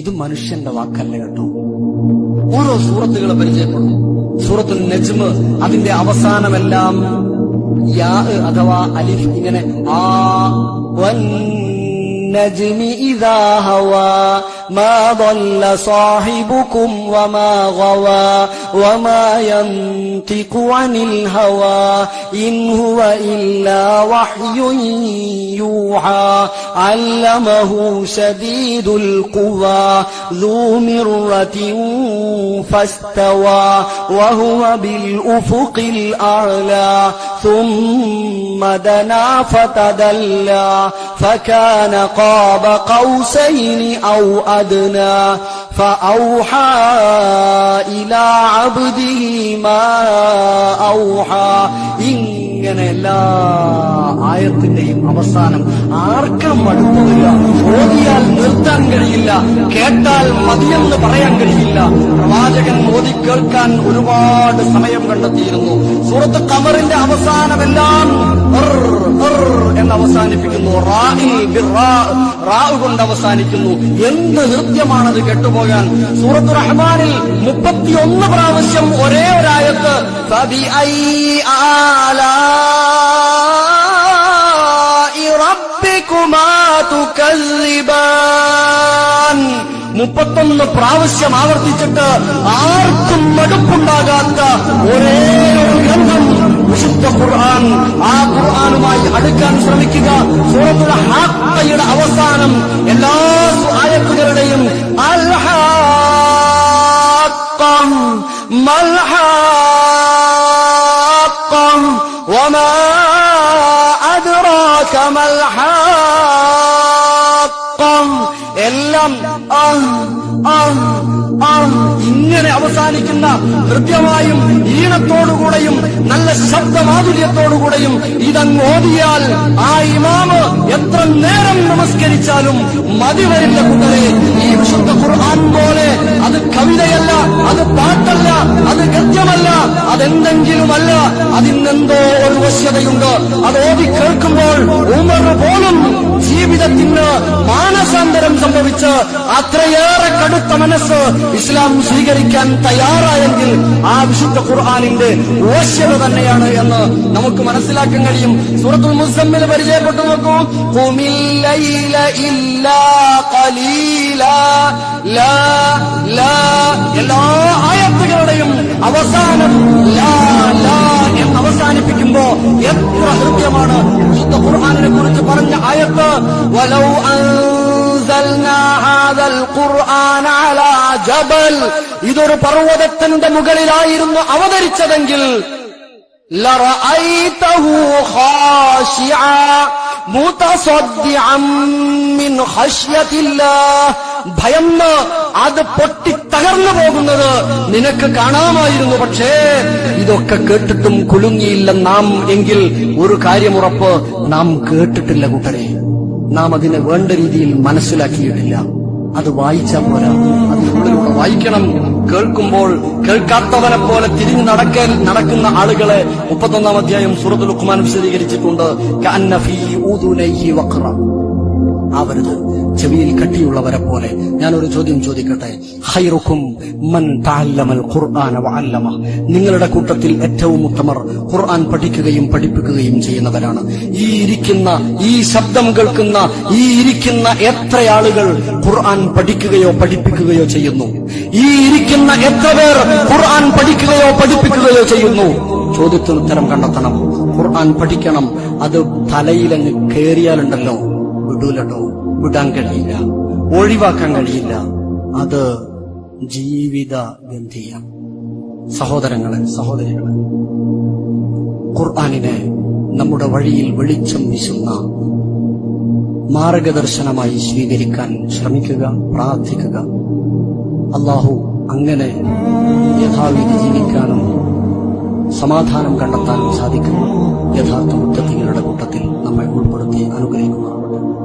ഇത് മനുഷ്യന്റെ വാക്കല്ല കേട്ടോ ഓരോ സൂറത്തുകളെ പരിചയപ്പെടുന്നു സൂറത്തു നജ്മ് അതിന്റെ അവസാനമെല്ലാം യാ അഥവാ അലിഫ് ഇങ്ങനെ ആ والنجم إذا هوى ما ضل صاحبكم وما غوى وما ينطق عن الهوى إن هو إلا وحي يوحى علمه شديد القوى ذو مرة فاستوى وهو بالأفق الأعلى. ثم دنا فتدلى فكان قاب قوسين أو أدنى. فأوحى إلى عبده ما أوحى ഇങ്ങനെ എല്ലാ ആയത്തിന്റെയും അവസാനം ആർക്കും മടുക്കുന്നില്ല ഓതിയാൽ നിർത്താൻ കഴിയില്ല. കേട്ടാൽ മതിയെന്ന് പറയാൻ കഴിയില്ല. പ്രവാചകൻ മോദി കേൾക്കാൻ ഒരുപാട് സമയം കണ്ടെത്തിയിരുന്നു. സുഹൃത്ത് കമറിന്റെ അവസാനമെല്ലാം എന്ന് അവസാനിപ്പിക്കുന്നു. കൊണ്ട് അവസാനിക്കുന്നു. എന്ത് നൃത്യമാണത് കേട്ടുപോകാൻ? സൂറത്ത് റഹ്മാനിൽ മുപ്പത്തിയൊന്ന് പ്രാവശ്യം ഒരേ ഒരായത്ത് فبأي آلاء ربكما تكذبان മുപ്പത്തൊന്ന് പ്രാവശ്യം ആവർത്തിച്ചിട്ട് ആർക്കും മടുപ്പുണ്ടാകാത്ത ഒരേ ഒരു ഗ്രന്ഥം വിശുദ്ധ ഖുർആൻ ആ ഖുർആനുമായി അടുക്കാൻ ശ്രമിക്കുക സൂറത്തുൽ ഹാക്കയുടെ അവസാനം എല്ലാ ആയത്തുകളുടെയും അൽഹാക്കം മൽഹാക്കം وما أدراك ما الحاقة എല്ലാം ആ, ആ, ആ ഇങ്ങനെ അവസാനിക്കുന്ന കൃത്യമായും ഈണത്തോടുകൂടെയും നല്ല ശബ്ദമാധുര്യത്തോടുകൂടെയും ഇതങ്ങ് ഓതിയാൽ ആ ഇമാമ് എത്ര നേരം നമസ്കരിച്ചാലും മതി വരില്ല കുട്ടരെ ഈ വിശുദ്ധ ഖുർആൻ പോലെ കവിതയല്ല അത് പാട്ടല്ല അത് ഗദ്യമല്ല അതെന്തെങ്കിലുമല്ല അതിനെന്തോ ഒരു വശ്യതയുണ്ട്. അത് ഓതി കേൾക്കുമ്പോൾ ഉമർ പോലും ജീവിതത്തിന് മാനസാന്തരം സംഭവിച്ച് അത്രയേറെ കടുത്ത മനസ്സ് ഇസ്ലാം സ്വീകരിക്കാൻ തയ്യാറായെങ്കിൽ ആ വിശുദ്ധ ഖുർആാനിന്റെ ഓശ്യത തന്നെയാണ് എന്ന് നമുക്ക് മനസ്സിലാക്കാൻ കഴിയും. സൂറത്തുൽ മുസമ്മിൽ പരിചയപ്പെട്ടു നോക്കൂ. എല്ലാ ആയത്ത് വലൗ أنزلنا هذا القرآن على جبل ഇതൊരു പർവ്വതത്തിന്റെ മുകളിലായിരുന്നു അവതരിച്ചതെങ്കിൽ لرأيته خاشعا متصدعا من خشية الله ഭയന്ന് അത് പൊട്ടി തകർന്നു പോകുന്നത് നിനക്ക് കാണാമായിരുന്നു പക്ഷേ ഇതൊക്കെ കേട്ടിട്ടും കുലുങ്ങിയില്ല നാം എങ്കിൽ ഒരു കാര്യമുറപ്പ് നാം കേട്ടിട്ടില്ല കൂട്ടരെ നാം അതിനെ വേണ്ട രീതിയിൽ മനസ്സിലാക്കിയിട്ടില്ല. അത് വായിച്ചാൽ പോരാ. അതിനുള്ളിലൂടെ വായിക്കണം. കേൾക്കുമ്പോൾ കേൾക്കാത്തവനെ പോലെ തിരിഞ്ഞു നടക്കാൻ നടക്കുന്ന ആളുകളെ മുപ്പത്തൊന്നാം അധ്യായം സൂറത്തുൽ ലുഖ്മാൻ വിശദീകരിച്ചിട്ടുണ്ട്. ആവരുത്. ചെവിയിൽ കട്ടിയുള്ളവരെ പോലെ ഞാൻ ഒരു ചോദ്യം ചോദിക്കട്ടെ? ഹൈറുക്കും മൻ ഖുർആന വഅല്ലമ നിങ്ങളുടെ കൂട്ടത്തിൽ ഏറ്റവും ഉത്തമർ ഖുർആൻ പഠിക്കുകയും പഠിപ്പിക്കുകയും ചെയ്യുന്നവരാണ്. ഈ ഇരിക്കുന്ന ഈ ശബ്ദം കേൾക്കുന്ന ഈ ഇരിക്കുന്ന എത്ര ആളുകൾ ഖുർആൻ പഠിക്കുകയോ പഠിപ്പിക്കുകയോ ചെയ്യുന്നു? ഈ ഇരിക്കുന്ന എത്ര പേർ ഖുർആൻ പഠിക്കുകയോ പഠിപ്പിക്കുകയോ ചെയ്യുന്നു? ചോദ്യത്തിന് ഉത്തരം കണ്ടെത്തണം. ഖുർആൻ പഠിക്കണം. അത് തലയിലങ്ങ് കേറിയാലുണ്ടല്ലോ. വിടൂലട്ടോ. വിടാൻ കഴിയില്ല. ഒഴിവാക്കാൻ കഴിയില്ല. അത് ജീവിത ഗന്ധിയ സഹോദരങ്ങളെ സഹോദരികളെ ഖുർആാനിനെ നമ്മുടെ വഴിയിൽ വെളിച്ചം വീശുന്ന മാർഗദർശനമായി സ്വീകരിക്കാൻ ശ്രമിക്കുക പ്രാർത്ഥിക്കുക. അള്ളാഹു അങ്ങനെ യഥാവിധി ജീവിക്കാനും സമാധാനം കണ്ടെത്താനും സാധിക്കുന്ന യഥാർത്ഥ മുത്തത്തിങ്ങളുടെ കൂട്ടത്തിൽ നമ്മെ ഉൾപ്പെടുത്തി അനുഗ്രഹിക്കുമാറാവട്ടെ